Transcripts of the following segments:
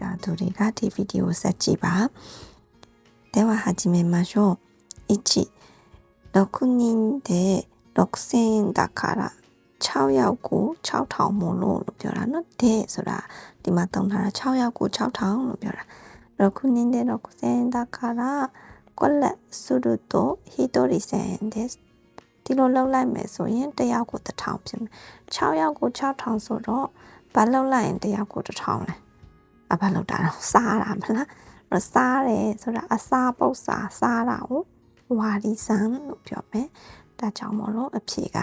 တာသူတွေကဒီဗီဒီယိုဆက်ကြည့်ပါでは始めましょう1 6人で6000円だから6ယောက်ကို6000မို့လို့လို့ပြောတာเนาะတဲ့ဆိုတာဒီမှာတုံးထားတာ6ယောက်ကို6000လို့ပြောတာ6人で6000円だからこれすると1人1000円ですဒီလိုလောက်လိုက်မယ်ဆိုရင်တစ်ယောက်ကို1000ဖြစ်မယ်6ယောက်ကို6000ဆိုတော့ဘာလောက်လိုက်ရင်တစ်ယောက်ကို1000လဲ အဘလောက်တာတော့စားတာမလားတော့စားတယ်ဆိုတာအစာပုတ်စာစားတာကိုဝါဒီဆန်လို့ပြောမယ်ဒါကြောင့်မလို့အဖြေက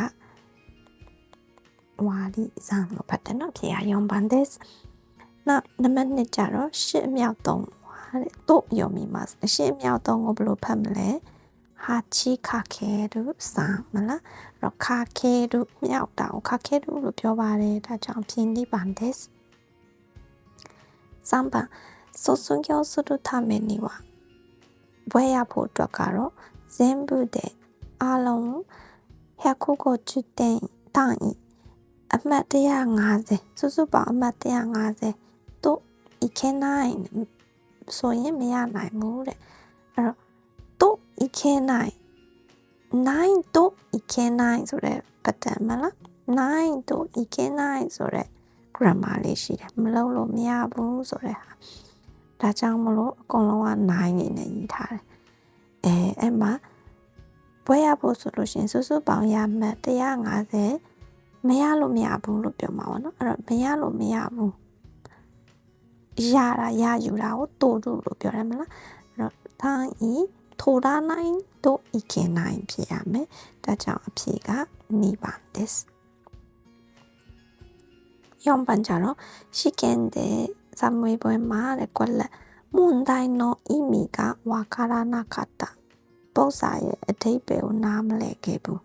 ဝါဒီဆန်လို့ဖတ်တယ်နော်ဖြေရယုံပန်ဒက်စ်နောက်နံပါတ်2ကြတော့ရှစ်အမြောက်သုံးပါတဲ့တို့ယုံမိမှာအရှစ်အမြောက်သုံးကိုဘယ်လိုဖတ်မလဲဟာချီခါခဲတို့စာမလားတော့ခါခဲတို့မြောက်တောင်ခါခဲတို့လို့ပြောပါတယ်ဒါကြောင့်ဖြင်းဒီပန်ဒက်စ် 3番。卒業するためにはェアポだから全部でアロン150点単位。アマテヤガゼ続ばアマテヤガゼといけない、そういう見やないもれあといけない。ないといけないそれ。パターンな。ないといけないそれ。grammar လေးရှိတယ်မလုပ်လို့မရဘူးဆိုတဲ့ဟာဒါကြောင့်မလို့အကုန်လုံးကနိုင်နေနေရေးထားတယ်အဲအဲ့မှာပွဲရဖို့ဆိုလို့ရှင်စုစုပေါင်းရမှတ်150မရလို့မရဘူးလို့ပြောမှာပါเนาะအဲ့တော့မရလို့မရဘူးရတာရယူတာကိုတိုးတူလို့ပြောရမလားအဲ့တော့ထိုင်းဤထိုတာနိုင်တို့ဤကေနိုင်ဖြစ်ရမယ်ဒါကြောင့်အဖြေကနီးပါ this 6번째로 시켄데 산무이보의 말에 걸레 문다이노 이미가 와카라나갔 다. 복사의 대배우 남래게 부.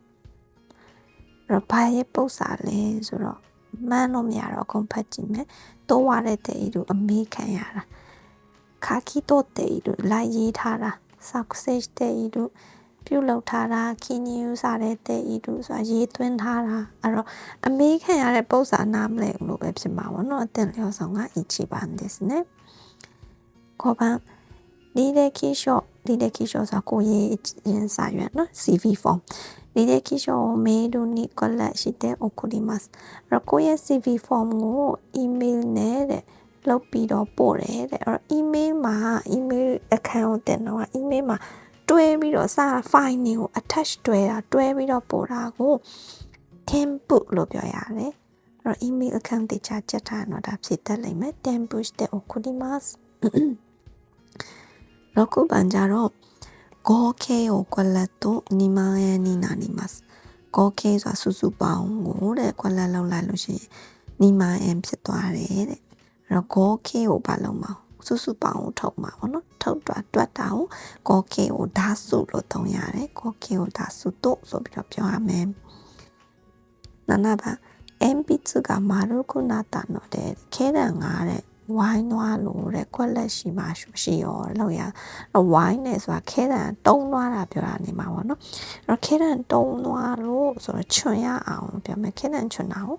러파의 복사래 주로 မှန်းလို့မရတော့အကုန်ဖတ်ကြည့်မယ်။တိုးရတဲ့တေအီတို့အမေးခံရတာ။ခါကီတိုတေအီတို့လိုက်ရေးထားတာ။ဆောက်ဆေ့တေအီတို့ ပြုတ်လောက်ထားတာခင်းယူစားတဲ့တဲ့ဤတို့ဆိုတာရေးသွင်းထားတာအဲ့တော့အမေးခံရတဲ့ပု္ပ္ပာနားမလဲလို့ပဲဖြစ်မှာပေါ့နော်အတင်လျော်ဆောင်က一番ですね5番履歴書履歴書ဆိုတာကိုရေးရင်စာရွက်နော် CV form 履歴書をメールにこれして送りますအဲ့တော့ကိုရဲ့ CV form ကို email နဲ့တဲ့လုပ်ပြီးတော့ပို့တယ်တဲ့အဲ့တော့ email မှာ email account တင်တော့ email မှာ တွဲပြီးတော့စာ file တွေကို attach တွဲတာတွဲပြီးတော့ပို့တာကို template လို့ပြောရတယ်အဲ့တော့ email account တွေချချက်ထားတော့ဒါဖြစ်တတ်လိမ့်မယ် template တဲ့ okurimasu တော့ခုပန်ကြတော့ goke ကိုကွက်လက်တော့ညီမရဲ့နီနာနီမတ် goke ဆိုတာစုစုပေါင်းကိုတဲ့ကွက်လက်လောက်လိုက်လို့ရှိရင်ညီမအင်ဖြစ်သွားတယ်တဲ့အဲ့တော့ goke ကိုဘာလုံးမအောင် စုစုပေါင်းကိုထုတ်မှာပေါ့နော်ထုတ်တွားတွတ်တာကိုကောကေကိုဓာစုလို့သုံးရတယ်ကောကေကိုဓာစုတို့ဆိုပြီးတော့ပြောရမယ်နာနာပါအမ်ပီစုကမာရုကုနာတာနော်တဲ့ခဲတံငါတဲ့ဝိုင်းသွားလို့တဲ့ခွက်လက်ရှိမှရှိရောလောက်ရဝိုင်းနေဆိုတာခဲတံတုံးသွားတာပြောတာနေမှာပေါ့နော်အဲ့တော့ခဲတံတုံးသွားလို့ဆိုတော့ချွန်ရအောင်ပြောမယ်ခဲတံချွန်တာကို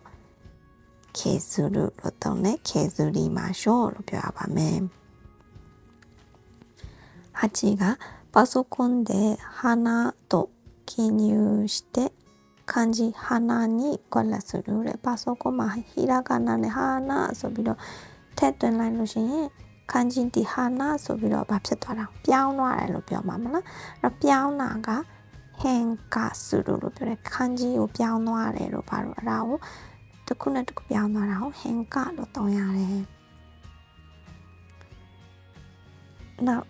削るのとね、削りましょうの表はめ。8がパソコンで花と記入して漢字花にこれするれパソコンはひらがなで花そびろ手となるし漢字で花そびろばせとらぴょんのあれのぴょんままならぴょんなが変化するのぴょん漢字をぴょんのあれのばらを တစ်ခုနဲ့တစ်ခုပြောင်းသွားတာကို hang လို့သုံးရတယ်။နောက်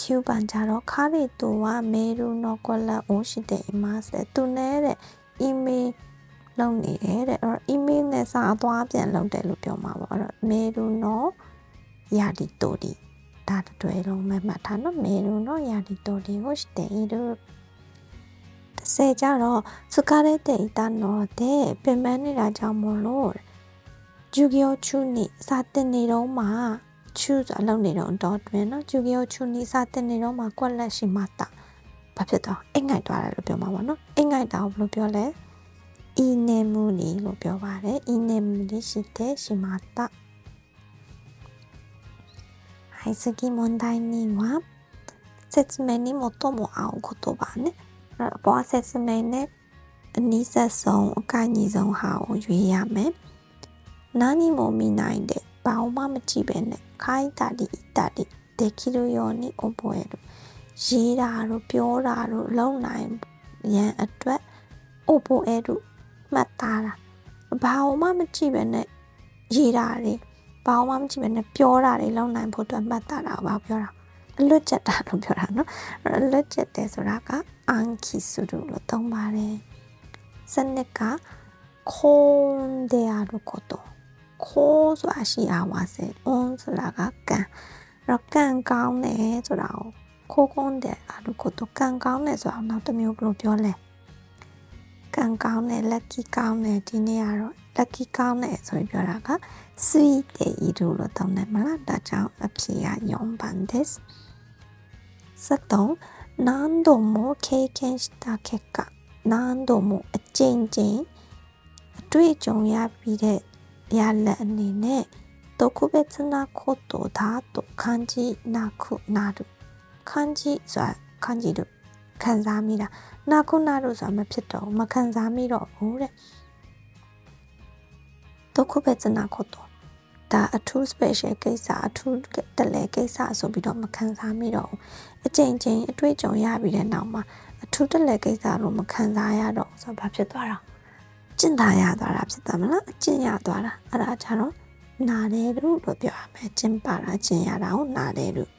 Cuban ကြတော့ခါရီတူကမေရူနော်ကွက်လက်ဦးရှိတဲ့အမစတဲ့သူနဲ့တဲ့ email လုပ်နေတယ်တဲ့အဲ့တော့ email နဲ့စာအသွားပြန်လုပ်တယ်လို့ပြောမှာပေါ့အဲ့တော့မေရူနော်ယာဒီတိုဒီဒါတွဲလုံးမှတ်ထားနော်မေရူနော်ယာဒီတိုဒီဟုတ်တဲ့ဤတို့ တစ်ဆယ်ကြတော့စကားတဲ့တဲ့တာနော်တဲ့ပြင်ပန်းနေတာကြောင့်မလို့ဂျူဂီယိုချူနီစာတင်နေတော့မှချူဆိုအလုပ်နေတော့တော့တွင်နော်ဂျူဂီယိုချူနီစာတင်နေတော့မှကွက်လက်ရှိမှတာဘာဖြစ်တော့အိတ်ငိုက်သွားတယ်လို့ပြောမှာပေါ့နော်အိတ်ငိုက်တာကိုဘယ်လိုပြောလဲいい眠りလို့ပြောပါတယ်いい眠りしてしまった はい次問題2は説明に最も合う言葉ね တော့အပေါ် assessment နဲ့အနည်းဆက်ဆုံးအကညီဆုံးဟာကိုရွေးရမယ်။နာနီမိုမီနိုင်တဲ့ဘာမှမကြည့်ပဲနဲ့ခိုင်းတာတီတာတီဒေကီလိုယောနီအပေါ်ရတော့ရေးတာတို့ပြောတာတို့လုံနိုင်ရန်အတွက်အပေါ်အဲ့တို့မှတ်သားတာဘာမှမကြည့်ပဲနဲ့ရေးတာတွေဘာမှမကြည့်ပဲနဲ့ပြောတာတွေလုံနိုင်ဖို့အတွက်မှတ်သားတာကိုဘာပြောတာ အလွတ်ချက်တာလို့ပြောတာနော်အလွတ်ချက်တယ်ဆိုတာကအန်ခီဆူလို့သုံးပါတယ်စနစ်ကခွန်တဲ့ရလို့ကတော့ခိုးဆိုတာရှိအားဝါစေအွန်ဆိုတာကကံအဲ့တော့ကံကောင်းတယ်ဆိုတာကိုခိုးကွန်းတဲ့အားလို့ကတော့ကံကောင်းတယ်ဆိုတာနောက်တစ်မျိုးဘယ်လိုပြောလဲ ကံကောင်းတယ် lucky ကောင်းတယ်ဒီနေ့ကတော့ lucky ကောင်းတယ်ဆိုပြီးပြောတာက sweet တဲ့ဤတို့လို့တောင်းတယ်မလားဒါကြောင့်အဖြေက4番です73何度も経験した結果何度もအကျဉ်းချင်းအတွေ့အကြုံရပြီးတဲ့ရလက်အနေနဲ့特別なことだと感じなくなる感じဆိုတာ感じる ခံစားမိတာနာခုနာတို့ဆိုတာမဖြစ်တော့မခံစားမိတော့ဘူးတဲ့ဒုက္ခပဲစနာခေါ်တော့ဒါအထူး special ကိစ္စအထူးတက်လဲကိစ္စဆိုပြီးတော့မခံစားမိတော့ဘူးအချိန်ချင်းအတွေ့အကြုံရပြီးတဲ့နောက်မှာအထူးတက်လဲကိစ္စလို့မခံစားရတော့ဆိုတော့ဘာဖြစ်သွားတာကျင့်တာရသွားတာဖြစ်တယ်မလားအကျင့်ရသွားတာအဲ့ဒါကြတော့နာတယ်လို့တော့ပြောရမယ်ကျင့်ပါတာကျင့်ရတာကိုနာတယ်လို့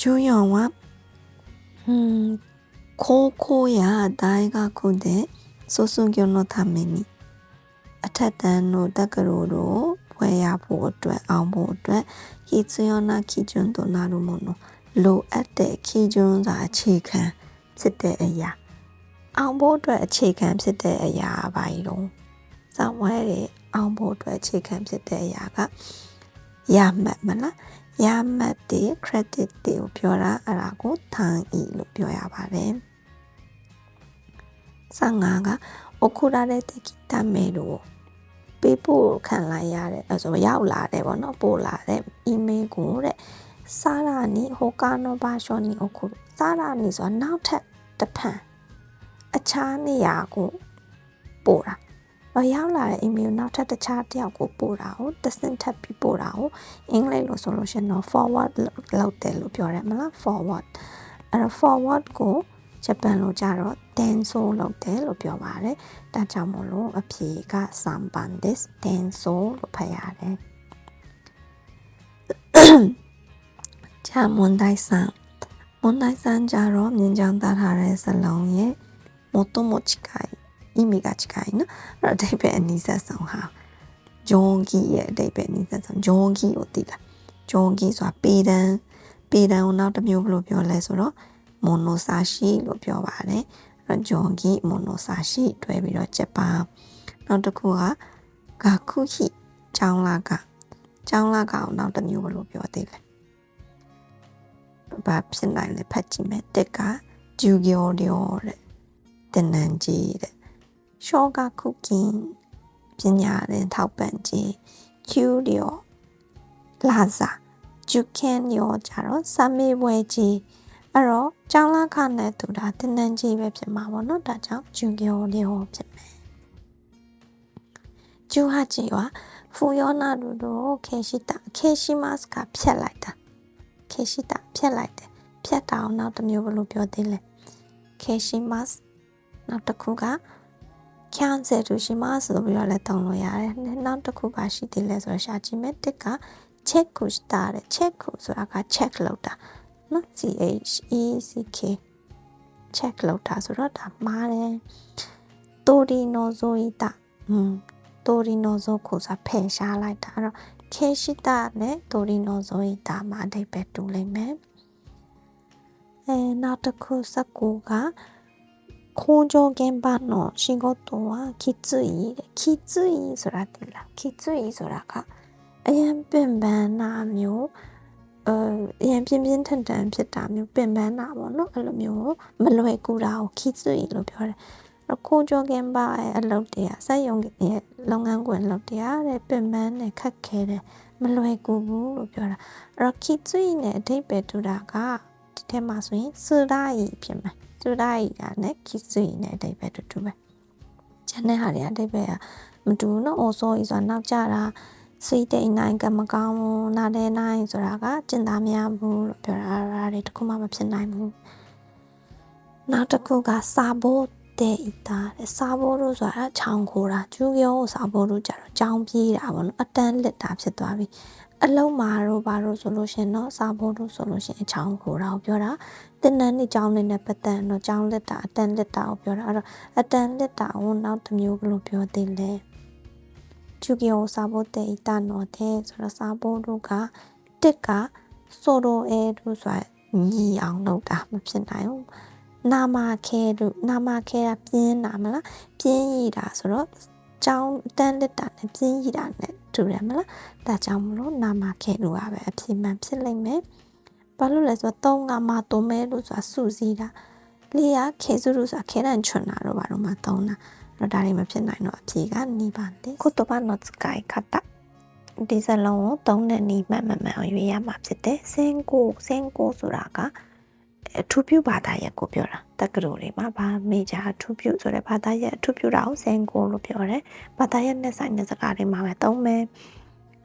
ဂျူယွန်က うん高校や大学で卒業のためにအထက်တန်းတို့တက္ကသိုလ်တို့ဖွဲ့ရဖို့အတွက်အောင်ဖို့အတွက်ဟီဇီယောနာခီဂျွန်းတို့နာတို့မနော်လိုအပ်တဲ့ခီဂျွန်းစာအခြေခံဖြစ်တဲ့အရာအောင်ဖို့အတွက်အခြေခံဖြစ်တဲ့အရာဘာကြီးတော့စောင့်ဝဲတဲ့အောင်ဖို့အတွက်အခြေခံဖြစ်တဲ့အရာကရမှတ်မလား ရမှတ်တဲ့ credit တွေကိုပြောတာအဲ့ဒါကိုထန်ဤလို့ပြောရပါတယ်15ကအခုရတဲ့တကိတမဲလို့ပေးပို့ခံလိုက်ရတဲ့အဲဆိုရောက်လာတယ်ပေါ့နော်ပို့လာတဲ့ email ကိုတဲ့စာရာနီဟိုကာနိုဘာရှောနီအခုစာရာနီဆိုတာနောက်ထပ်တစ်ဖန်အခြားနေရာကိုပို့တာ။ အော်ရောက်လာတဲ့ email နောက်ထပ်တခြားတယောက်ကိုပို့တာကိုတစ်ဆင့်ထပ်ပြီးပို့တာကိုအင်္ဂလိပ်လိုဆိုလို့ရှိရင်တော့ forward လုပ်တယ်လို့ပြောတယ်မလား forward အဲ့တော့ forward ကိုဂျပန်လိုကြတော့ denso လို့တယ်လို့ပြောပါတယ်။ဒါကြောင့်မို့လို့အဖြေက samban des denso လို့ဖတ်ရတယ်။ဂျာမွန်ဒိုင်ဆန်မွန်ဒိုင်ဆန်ကြတော့မြင်းချောင်းသားထားတဲ့ဇလုံးရဲ့ motomochikai 意味が近いနော်အဲ့တော့အဓိပ္ပာယ်အနည်းဆက်ဆုံးဟာဂျွန်ဂီရဲ့အဓိပ္ပာယ်အနည်းဆက်ဆုံးဂျွန်ဂီကိုသိလားဂျွန်ဂီဆိုတာပေတန်ပေတန်ကိုနောက်တစ်မျိုးဘယ်လိုပြောလဲဆိုတော့မိုနိုဆာရှိလို့ပြောပါတယ်အဲ့တော့ဂျွန်ဂီမိုနိုဆာရှိတွဲပြီးတော့ဂျပန်နောက်တစ်ခုကဂါခုဟိကျောင်းလာကကျောင်းလာကောင်နောက်တစ်မျိုးဘယ်လိုပြောသေးလဲဘာဖြစ်နိုင်လဲဖတ်ကြည့်မယ်တက်ကဂျူဂီယိုဒီယိုတဲ့တနန်ကြီးတဲ့ ရှောကခုကင်ပညာရင်ထောက်ပံ့ခြင်းကျူလျောလာစာဂျူကန်ရောကြတော့စမေးပွဲကြီးအဲ့တော့ကျောင်းလာခနဲ့တူတာတနန်ကြီးပဲဖြစ်မှာပေါ့နော်ဒါကြောင့်ဂျူကီယိုလျောဖြစ်မယ်ဂျူဟာကြီးကဖူယောနာတို့တို့ခေရှိတာခေရှိမတ်ကဖြတ်လိုက်တာခေရှိတာဖြတ်လိုက်တယ်ဖြတ်တာအောင်နောက်တစ်မျိုးဘယ်လိုပြောသေးလဲခေရှိမတ်နောက်တစ်ခုက cancel လို့ရှိမှဆိုပြီးတော့လည်းတောင်းလို့ရတယ်။နောက်တစ်ခုပါရှိသေးလဲဆိုတော့ရှာကြည့်မယ်တစ်က check ကိုတာတဲ့ check ကိုဆိုတာက check လုပ်တာနော် C H E C K check လုပ်တာဆိုတော့ဒါမှားတယ်။တိုဒီနိုဇိုအီတာอืมတိုဒီနိုဇိုကိုဆိုဖယ်ရှားလိုက်တာအဲ့တော့ခေရှိတာနဲ့တိုဒီနိုဇိုအီတာမှာအဓိပ္ပာယ်တူလိမ့်မယ်။အဲနောက်တစ်ခုစကူက 工場現場の仕事はきついきついဆိုတာတိလားきついဆိုတာကအရင်ပင်ပန်းနာမျိုးအအရင်ပြင်းပြင်းထန်ထန်ဖြစ်တာမျိုးပင်ပန်းတာပေါ့နော်အဲ့လိုမျိုးမလွယ်ကူတာကိုきついလို့ပြောတယ် ခိုးကြောကင်ပါရဲ့အလုပ်တွေကစက်ရုံရဲ့လုပ်ငန်းခွင်လုပ်တရားတဲ့ပင်ပန်းနဲ့ခက်ခဲတယ်မလွယ်ကူဘူးလို့ပြောတာအဲ့တော့ခိကျွိနဲ့အဓိပ္ပာယ်တူတာကဒီ ထဲမှာဆိုရင်စူရာယီဖြစ်မယ်စူရာယီကလည်းခိကျွိနဲ့အဓိပ္ပာယ်တူတူပဲကျန်တဲ့ဟာတွေအဓိပ္ပာယ်ကမတူဘူးနော်အော်ဆိုရီဆိုတာနောက်ကြတာစိတ်တိတ်နိုင်ကမကောင်းဘူးနားတဲ့နိုင်ဆိုတာကကျင်သားမရဘူးလို့ပြောတာအဲ့ဒါတွေတခုမှမဖြစ်နိုင်ဘူးနောက်တစ်ခုကစာဖို့တဲ့ဤသားတဲ့စာဖို့လို့ဆိုတာချောင်းခိုးတာကျူးကျော်စာဖို့လို့ကြတော့ကြောင်းပြေးတာပေါ့နော်အတန်းလက်တာဖြစ်သွားပြီ အလုံးမာတော့ဘာလို့ဆိုလို့ရှင်တော့စာဖို့လို့ဆိုလို့ရှင်အချောင်းခိုးတာကိုပြောတာတင်နန်းနေကြောင်းနေနဲ့ပတ်သက်တော့ကြောင်းလက်တာအတန်းလက်တာကိုပြောတာအဲ့တော့အတန်းလက်တာကိုနောက်တစ်မျိုးဘယ်လိုပြောသေးလဲကျူကျော်စာဖို့တဲ့ဤသားတော့တဲ့ဆိုတော့စာဖို့လို့ကတစ်ကဆိုရိုအဲလို့ဆိုတာညီအောင်လုပ်တာမဖြစ်နိုင်ဘူးနာမခဲတို့နာမခဲတာပြင်းတာမလားပြင်းရတာဆိုတော့ ကြောင်းတန်းလက်တာနဲ့ပြင်းရတာနဲ့တူတယ်မလားဒါကြောင့်မလို့နာမခဲလို့ကပဲအဖြစ်မှန်ဖြစ်လိမ့်မယ်ဘာလို့လဲဆိုတော့သုံးကမှတုံးမဲလို့ဆိုတာစုစည်းတာလေးရခဲစုလို့ဆိုတာခဲတန်ချွန်တာတော့ဘာလို့မှသုံးတာတော့ဒါတွေမဖြစ်နိုင်တော့အဖြေကနေပါလေကိုတော့ဘာနော့စကိုင်ခတာဒီစလုံးကိုသုံးတဲ့နီးမှန်မှန်မှန်ရွေးရမှာဖြစ်တယ်စင်ကိုစင်ကိုဆိုတာက အထူးပြုဘာသာရပ်ကိုပြောတာတက္ကသိုလ်တွေမှာဗာမေဂျာအထူးပြုဆိုတဲ့ဘာသာရပ်အထူးပြုတာကိုစင်ကိုလို့ပြောတယ်ဘာသာရပ်နဲ့ဆိုင်တဲ့စကားတွေမှာပဲသုံးမယ်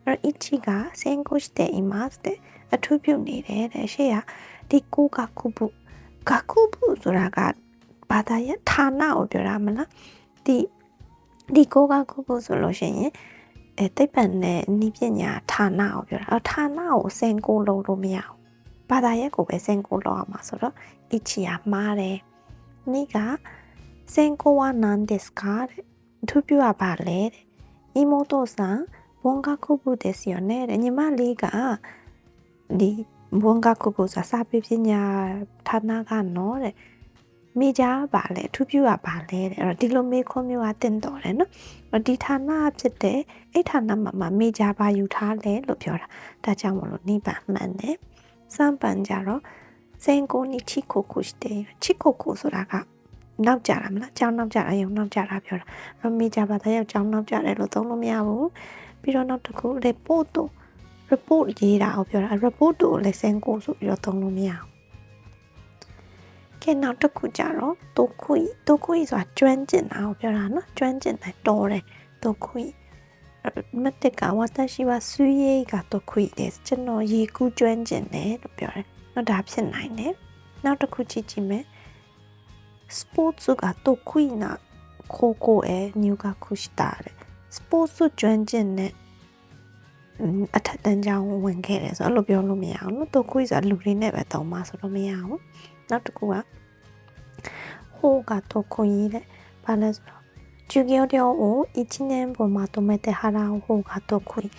အဲ့အချီကစင်ကိုစတဲ့အီမတ်တဲ့အထူးပြုနေတယ်တဲ့ရှေ့ကဒီကိုကခုပုကခုပုဆိုတာကဘာသာရပ်ဌာနကိုပြောတာမလားဒီဒီကိုကခုပုဆိုလို့ရှိရင်အဲသိပ္ပံနဲ့ဤပညာဌာနကိုပြောတာအဲဌာနကိုစင်ကိုလုံးလို့မရဘူး ဘာသာရပ်ကိုပဲစင်ကိုလောက်အောင်ပါဆိုတော့ ichi ကမှားတယ်။နိကစင်ကိုဝနန်ဒစ်ကာတဲ့။သူပြောပါလေတဲ့။ imoto san bonga kubu desu yo ne တဲ့။ညီမလေးကဒီဝန်ကကိုကိုစာစာပေပညာဌာနကနော်တဲ့မိသားပါလေအထူးပြုတာပါလေတဲ့အဲ့တော့ဒီလိုမေခွန်းမျိုးကတင်တော်တယ်နော်အဲ့ဒီဌာနဖြစ်တဲ့အဲ့ဌာနမှာမိသားပါယူထားလဲလို့ပြောတာဒါကြောင့်မလို့နိဗ္ဗာန်မှန်တယ် စံပန်ကြတော့စင်ကိုနီချီကိုကိုしてချီကိုကိုဆိုတာကနောက်ကြတာမလားကြောင်းနောက်ကြတာရုံနောက်ကြတာပြောတာရမေကြပါတဲ့ရောက်ကြောင်းနောက်ကြတယ်လို့သုံးလို့မရဘူးပြီးတော့နောက်တစ်ခု report တို့ report ရေးတာကိုပြောတာ report တို့လည်းစင်ကိုဆိုပြီးတော့သုံးလို့မရဘူးကဲနောက်တစ်ခုကြတော့တိုခွီတိုခွီဆိုတာကျွမ်းကျင်တာကိုပြောတာနော်ကျွမ်းကျင်တယ်တော်တယ်တိုခွီ မတက်ကဝတရှိဝဆွေးရိတ်ကတော့ခွေတယ်ကျွန်တော်ရေကူးကျွမ်းကျင်တယ်လို့ပြောတယ်။တော့ဒါဖြစ်နိုင်တယ်။နောက်တစ်ခုကြည့်ကြည့်မယ်။ sports ကတော့ခွေနာခိုကိုအဲညူကခုရှိတာတဲ့။ sports ကျွမ်းကျင်တဲ့အထက်တန်းကျောင်းဝင်ခဲ့တယ်ဆိုတော့အဲ့လိုပြောလို့မရအောင်နော်။တော့ခွေဆိုတာလူတွေနဲ့ပဲတောင်းမှဆိုတော့မရအောင်။နောက်တစ်ခုကဟိုကတော့ခွင်ရတဲ့ဘာလဲဆိုတော့ 주기어려고 이치는 보마 도메테 하라고 가도쿠이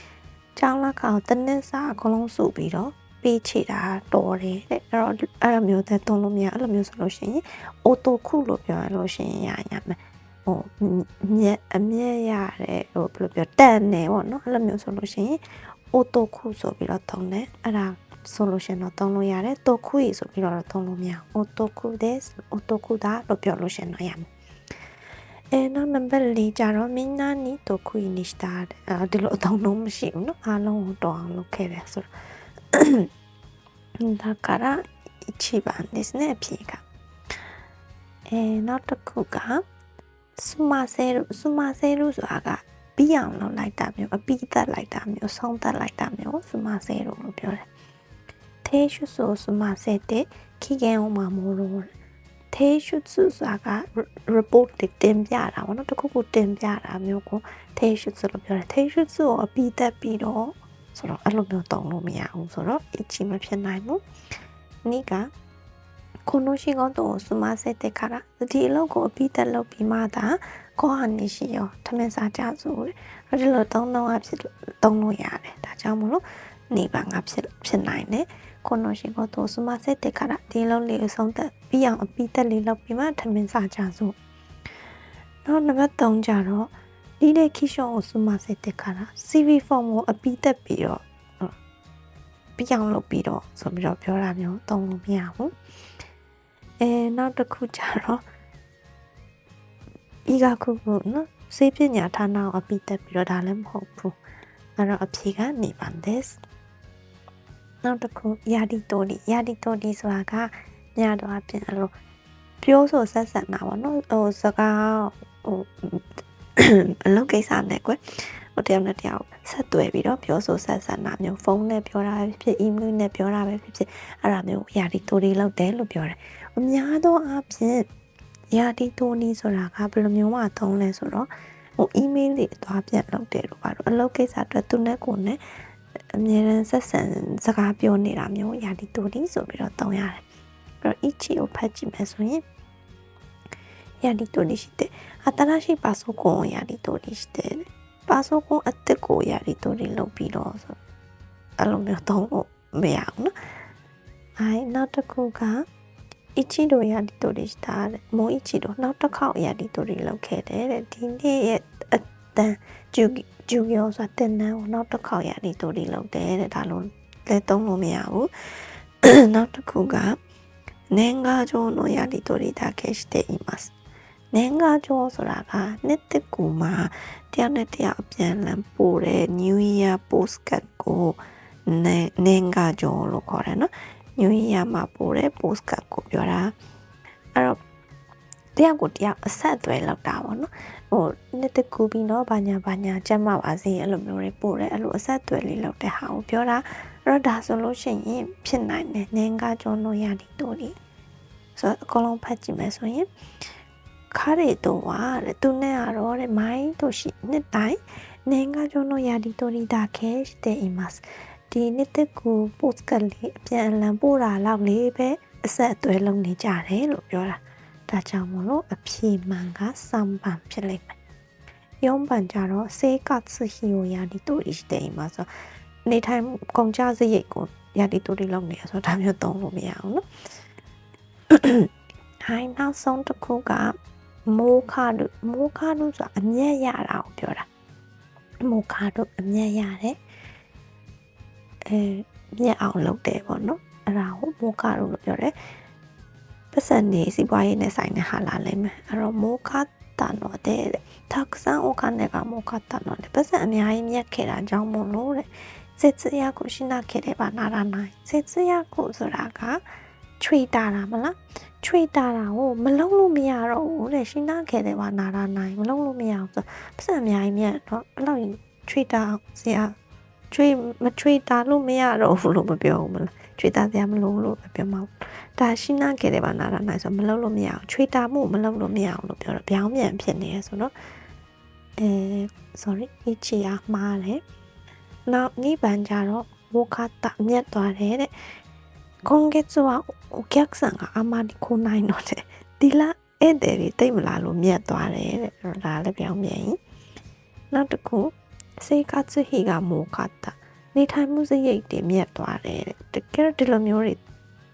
짱라가 듣는 사 그런 수비로 ပေးချေတာတော်တယ်တဲ့အဲ့တော့အဲ့လိုမျိုးသက်သွင်းလို့မရအဲ့လိုမျိုးဆိုလို့ရှိရင်အိုတိုခုလို့ပြောရလို့ရှိရင်ရရမယ်ဟိုမြက်အမြက်ရတဲ့ဟိုဘယ်လိုပြောတန်နေပေါ့နော်အဲ့လိုမျိုးဆိုလို့ရှိရင်အိုတိုခုဆိုပြီးတော့သုံးတယ်အဲ့ဒါဆိုလို့ရှိရင်တော့သုံးလို့ရတယ်တိုခုကြီးဆိုပြီးတော့သုံးလို့မရအိုတိုခု this အိုတိုခုဒါလို့ပြောလို့ရှိရင်တော့ရမယ် えー、ナメンベリーじゃろみんなに得意にしたあでろどんどんしんのあのどんのけれそれだから1番ですね P が。えー、なとくがすませるすませるそが B やんのライターမျိုး B だライターမျိုး3だライမျိုးすませるの秒で。提を済ませてげんを守ろう。 သေးရှုစုဆိုတာက report တင်ပြတာပေါ့နော်တခုခုတင်ပြတာမျိုးကိုသေးရှုစုလို့ပြောတယ်သေးရှုစုကိုအပြီးသက်ပြီးတော့ဆိုတော့အဲ့လိုမျိုးတုံလို့မရဘူးဆိုတော့အချင်းမဖြစ်နိုင်ဘူးနိကこの仕事を済ませてからဒီအလုပ်ကိုအပြီးသက်လုပ်ပြီးမှသာကိုဟာနေရှိရောထမင်းစားကြဆိုတယ်အဲ့ဒီလိုသုံးလုံးအဖြစ်သုံးလို့ရတယ်ဒါကြောင့်မလို့နေပါငါဖြစ်ဖြစ်နိုင်တယ် ကိုနိုရှိကိုသူစမစစ်တဲ့ခါတာဒီလုံးလေးအဆုံးသက်ပြီးအောင်အပိသက်လေးလောက်ပြီးမှထမင်းစားကြစို့နောက်နံပါတ်3ကြတော့ဒီလေခီရှောကိုစမစစ်တဲ့ခါတာ CV form ကိုအပိသက်ပြီးတော့ပြီးအောင်လုပ်ပြီးတော့ဆိုပြီးတော့ပြောတာမျိုးသုံးလို့မရဘူးအဲနောက်တစ်ခုကြတော့ဤကခုခုနော်စေပညာဌာနကိုအပိသက်ပြီးတော့ဒါလည်းမဟုတ်ဘူးအဲ့တော့အဖြေကနေပါ this နောက်တစ်ခုယာဒီတိုဒီယာဒီတိုဒီဆိုတာကညတော့အပြင်အဲ့လိုပြောဆိုဆက်ဆံတာပေါ့နော်ဟိုစကားဟိုအလုပ်ကိစ္စနဲ့ကွယ်ဟိုတယောက်နဲ့တယောက်ဆက်သွယ်ပြီးတော့ပြောဆိုဆက်ဆံတာမျိုးဖုန်းနဲ့ပြောတာပဲဖြစ် email နဲ့ပြောတာပဲဖြစ်ဖြစ်အဲ့ဒါမျိုးယာဒီတိုဒီလောက်တယ်လို့ပြောတယ်အများသောအားဖြင့်ယာဒီတိုနီဆိုတာကဘယ်လိုမျိုးမှသုံးလဲဆိုတော့ဟို email တွေအသွားပြန်လုပ်တယ်လို့ပါတော့အလုပ်ကိစ္စအတွက်သူနဲ့ကိုယ်နဲ့ အမြဲတမ်းဆက်ဆံစကားပြောနေတာမျိုးယာဒီတိုနီဆိုပြီးတော့သုံးရတယ်အဲ့တော့ ichi ကိုဖတ်ကြည့်မယ်ဆိုရင်ယာဒီတိုနီရှိတယ်新しいパソコンをやり取りしてパソコンအစ်စ်ကိုやり取りလုပ်ပြီးတော့ဆိုအဲ့လိုမျိုးသုံးဖို့မရဘူးနော်။အဲနောက်တစ်ခုက一度やり取りしたもう一度နောက်တစ်ခေါက်やり取りလုပ်ခဲ့တယ် တဲ့ဒီနေ့ရဲ့အတန်ဂျူဂျူရောဆိုတာတင်နန်းကိုနောက်တစ်ခေါက်やり取りလုပ်တယ်တဲ့ဒါလုံးလည်းသုံးလို့မရဘူးနောက်တစ်ခုက年賀状のやり取りだけしています年賀状ဆိုတာကနှစ်တစ်ကူမှာတယောက်နဲ့တယောက်အပြန်အလှန်ပို့တဲ့ New Year postcard ကို年賀状လို့ခေါ်တယ်နော် New Year မှာပို့တဲ့ postcard ကိုပြောတာအဲ့တော့တယောက်ကိုတယောက်အဆက်အသွယ်လောက်တာပေါ့နော် ဟိုနှစ်တကူပြီးတော့ဘာညာဘာညာကြက်မပါစေအဲ့လိုမျိုးတွေပို့တယ်အဲ့လိုအဆက်အသွယ်လေးလုပ်တဲ့ဟာကိုပြောတာအဲ့တော့ဒါဆိုလို့ရှိရင်ဖြစ်နိုင်တယ်နင်းကားကျွန်းလို့ရသည်တို့ဒီဆိုတော့အကုန်လုံးဖတ်ကြည့်မယ်ဆိုရင်ခါရီတို့ဟာတဲ့သူနဲ့ကတော့တဲ့မိုင်းတို့ရှိနှစ်တိုင်းနင်းကားကျွန်းလို့ရသည်တို့ဒီဒါခဲတဲ့အိမတ်ဒီနှစ်တကူပို့စကလေးအပြန်အလှန်ပို့တာလောက်လေးပဲအဆက်အသွယ်လုပ်နေကြတယ်လို့ပြောတာ ဒါကြောင့်မလို့အဖြေမှန်ကစံပန်ဖြစ်လိမ့်မယ်။4番ကြတော့စေကတ်စဟီယိုယာဒီတိုရီစတေးမှာဆိုနေထိုင်ကုန်ကြစရိတ်ကိုယာဒီတိုရီလုပ်နေရဆိုဒါမျိုးသုံးလို့မရအောင်နော်။ဟိုင်းနောက်ဆုံးတစ်ခုကမိုးခါတို့မိုးခါတို့ဆိုတာအမျက်ရတာကိုပြောတာမိုးခါတို့အမျက်ရတယ်အဲမြက်အောင်လုပ်တယ်ပေါ့နော်အဲ့ဒါကိုမိုးခါတို့လို့ပြောတယ် ပတ်စံနေစီးပွားရေးနဲ့ဆိုင်တဲ့ဟာလာလိမ့်မယ်အဲ့တော့မောခတာနော်တဲ့တာကဆန်အိုကနေကမောခတာနော်တဲ့ပတ်စံအများကြီးမြက်ခဲ့တာကြောင့်မို့လို့တဲ့စေစရာကိုရှင်းနာခဲ့တဲ့ပါနာရနိုင်စေစရာကိုဆိုတာကချွေတာတာမလားချွေတာတာကိုမလုံးလို့မရတော့ဘူးတဲ့ရှင်းနာခဲ့တဲ့ပါနာရနိုင်မလုံးလို့မရအောင်ဆိုပတ်စံအများကြီးမြက်တော့အဲ့လိုချွေတာစရာ ချွေမချွေတာလို့မရတော့ဘူးလို့မပြောဘူးမလားချွေတာစရာမလုံးလို့ပြောမှာဒါရှင်းနာခဲ့တယ်ပါနာတာနိုင်ဆိုမလုံးလို့မရအောင်ချွေတာမှုမလုံးလို့မရအောင်လို့ပြောတော့ပြောင်းပြန်ဖြစ်နေရဆိုတော့အဲ sorry အချီအားမှားတယ်နောက်နိဗ္ဗာန်ကြတော့ဝခတာမြတ်သွားတယ်တဲ့今月はお客さんがあまり来ないのでဒီလဧည့်သည်တွေတိတ်မလာလို့မြတ်သွားတယ်တဲ့ဒါလည်းပြောင်းပြန်ရင်နောက်တစ်ခု စေကツဟီကမိုခတာနေထိုင်မှုစရိတ်တွေမြတ်သွားတယ်တဲ့တကယ်ဒီလိုမျိုးတွေ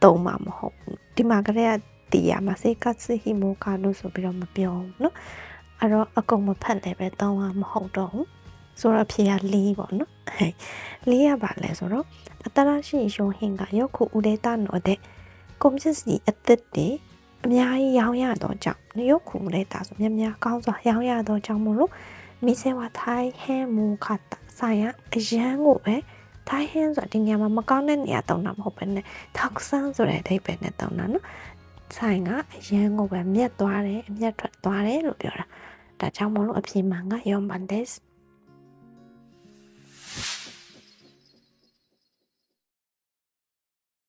တုံးမှာမဟုတ်ဘူးဒီမှာကလေးကတီးရမှာစေကツဟီမိုခလို့ဆိုပြီးတော့မပြောဘူးเนาะအဲ့တော့အကုန်မဖတ်လည်းပဲတောင်းမှာမဟုတ်တော့ဘူးဆိုတော့ဖြေရလေးပေါ့နော်ဟဲ့လေးရပါလဲဆိုတော့အတရရှိရုံဟင်ကရောက်ခုဦးဒေတာနော်တဲ့ကွန်ပျူတာစီအသက်တွေအများကြီးရောင်းရတော့ကြောင့်ရောက်ခုဦးဒေတာဆိုများများကောင်းစွာရောင်းရတော့ကြောင့်မို့လို့ မိစေဝထိုင်းဟဲမူခတာဆိုင်ရအရန်ကိုပဲထိုင်းဟင်းဆိုတာဒီနေရာမှာမကောင်းတဲ့နေရာတောင်းတာမဟုတ်ဘဲနဲ့ထောက်ဆန်းဆိုတဲ့အဓိပ္ပာယ်နဲ့တောင်းတာနော်ဆိုင်ကအရန်ကိုပဲမြက်သွားတယ်အမျက်ထွက်သွားတယ်လို့ပြောတာဒါကြောင့်မလို့အပြေမှန်ကယောမန်ဒက်